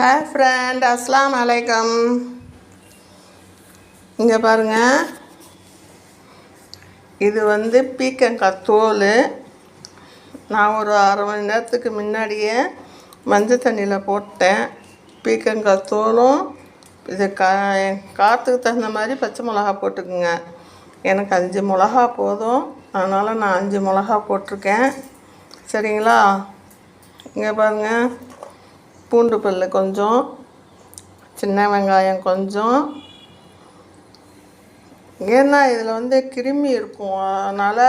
Hi friend அஸ்லாம் அலைக்கம் இங்கே பாருங்கள் இது வந்து பீக்கங்காய் தோல். நான் ஒரு அரை மணி நேரத்துக்கு முன்னாடியே மஞ்சள் தண்ணியில் போட்டேன். பீக்கங்காய் தோலும் இது கா காற்றுக்கு தகுந்த மாதிரி பச்சை மிளகா போட்டுக்குங்க. எனக்கு அஞ்சு மிளகா போதும். அதனால் நான் அஞ்சு மிளகா போட்டிருக்கேன். சரிங்களா? இங்கே பாருங்கள் பூண்டு பல் கொஞ்சம் சின்ன வெங்காயம் கொஞ்சம். ஏன்னா இதில் வந்து கிருமி இருக்கும். அதனால்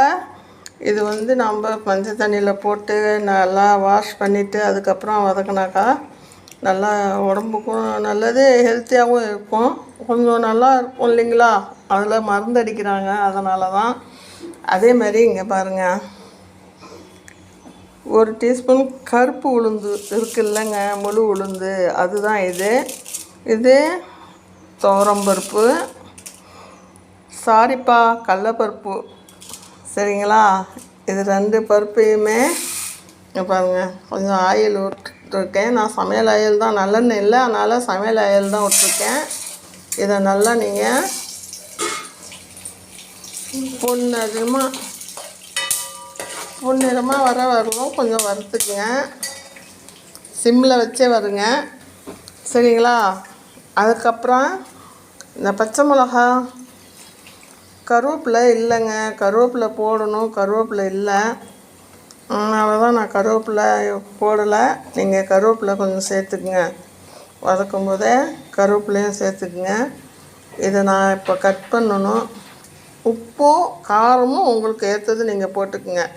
இது வந்து நம்ம மஞ்சள் தண்ணியில் போட்டு நல்லா வாஷ் பண்ணிவிட்டு அதுக்கப்புறம் வதக்கினாக்கா நல்லா உடம்புக்கும் நல்லது ஹெல்த்தியாகவும் இருக்கும். கொஞ்சம் நல்லா இருக்கும் இல்லைங்களா? அதில் மருந்து அடிக்கிறாங்க. அதனால தான் அதே மாதிரி இங்கே பாருங்கள் ஒரு டீஸ்பூன் கருப்பு உளுந்து இருக்கு இல்லைங்க முழு உளுந்து. அதுதான் இது. இது துவரம்பருப்பு சாரிப்பா கடலப்பருப்பு. சரிங்களா? இது ரெண்டு பருப்பையுமே பாருங்கள் கொஞ்சம் ஆயில் விட்டுருக்கேன். நான் சமையல் ஆயில் தான் நல்லெண்ணெய் இல்லை அதனால் சமையல் ஆயில் தான் விட்டுருக்கேன். இதை நல்லா நீங்கள் பொண்ணு அதிகமாக பொன்னிறமாக வர வரணும். கொஞ்சம் வறுத்துக்குங்க. சிம்மில் வச்சே வருங்க. சரிங்களா? அதுக்கப்புறம் இந்த பச்சை மிளகா கருவேப்பிலை இல்லைங்க. கருவேப்பிலை போடணும். கருவேப்பிலை இல்லை. அதனால தான் நான் கருவேப்பிலை போடலை. நீங்கள் கருவேப்பிலை கொஞ்சம் சேர்த்துக்குங்க. வதக்கும் போதே கருவேப்பிலையும் சேர்த்துக்குங்க. இதை நான் இப்போ கட் பண்ணணும். உப்பும் காரமும் உங்களுக்கு ஏற்றது நீங்கள் போட்டுக்குங்க.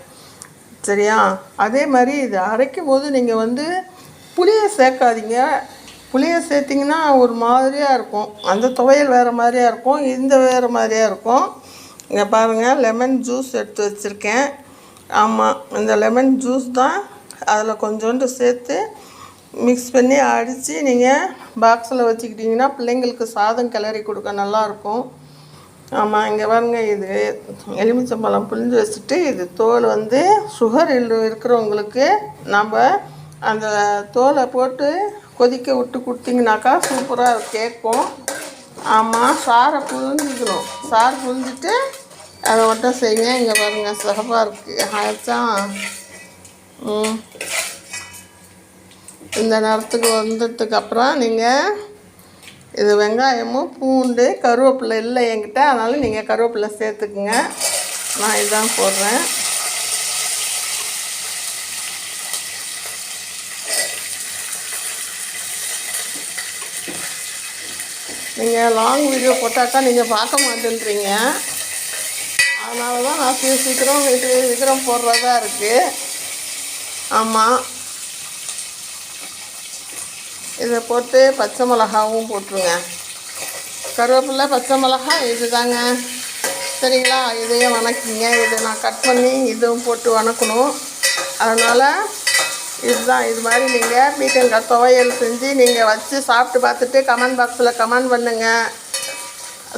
சரியா? அதே மாதிரி இது அரைக்கும் போது நீங்கள் வந்து புளியை சேர்க்காதீங்க. புளியை சேர்த்திங்கன்னா ஒரு மாதிரியாக இருக்கும். அந்த துவையல் வேறு மாதிரியாக இருக்கும். இந்த வேறு மாதிரியாக இருக்கும். இங்கே பாருங்கள் லெமன் ஜூஸ் எடுத்து வச்சுருக்கேன். ஆமாம் இந்த லெமன் ஜூஸ் தான் அதில் கொஞ்சோண்டு சேர்த்து மிக்ஸ் பண்ணி அடித்து நீங்கள் பாக்ஸில் வச்சுக்கிட்டிங்கன்னா பிள்ளைங்களுக்கு சாதம் கிளறி கொடுக்க நல்லாயிருக்கும் ஆமாம் இங்கே பாருங்க இது எலுமிச்சம்பழம் புழிஞ்சு வச்சுட்டு இது தோல் வந்து சுகர் இருக்கிறவங்களுக்கு நம்ம அந்த தோலை போட்டு கொதிக்க விட்டு கொடுத்தீங்கனாக்கா சூப்பராக கேட்கும். ஆமாம் சாரை புழிஞ்சிக்கணும் சார் புழிஞ்சிட்டு அதை மட்டும் செய்யுங்க. இங்கே பாருங்கள் சிறப்பாக இருக்குது ஆயிடுச்சா? இந்த நேரத்துக்கு வந்ததுக்கு அப்புறம் நீங்கள் இது வெங்காயமும் பூண்டு கருவேப்பிலை இல்லை என்கிட்ட. அதனால் நீங்கள் கருவேப்பிலை சேர்த்துக்குங்க. நான் இதான் போடுறேன். நீங்கள் லாங் வீடியோ போட்டாக்கா நீங்கள் பார்க்க மாட்டேன்றீங்க. அதனால தான் நான் சீக்கிரம் சீக்கிரம் போடுறதா இருக்குது ஆமாம் இதை போட்டு பச்சை மிளகாவும் போட்டுருங்க. கருவேப்பிலை பச்சை மிளகா இது தாங்க சரிங்களா? இதையும் வணக்கிங்க. இதை நான் கட் பண்ணி இதுவும் போட்டு வணக்கணும். அதனால் இதுதான். இது மாதிரி நீங்கள் பீக்கங்காய் துவையல் செஞ்சு நீங்கள் வச்சு சாப்பிட்டு பார்த்துட்டு கமெண்ட் பாக்ஸில் கமெண்ட் பண்ணுங்கள்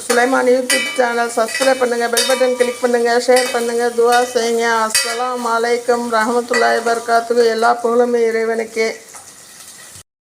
சுலைமான் யூடியூப் சேனல் சப்ஸ்கிரைப் பண்ணுங்கள் பெல் பட்டன் கிளிக் பண்ணுங்கள் ஷேர் பண்ணுங்கள் துவா செய்யுங்க. அஸ்லாம் வலைக்கம் ரஹமத்துல்லாய் பர்காத்துக்கு எல்லா புகழுமே இறைவனுக்கே.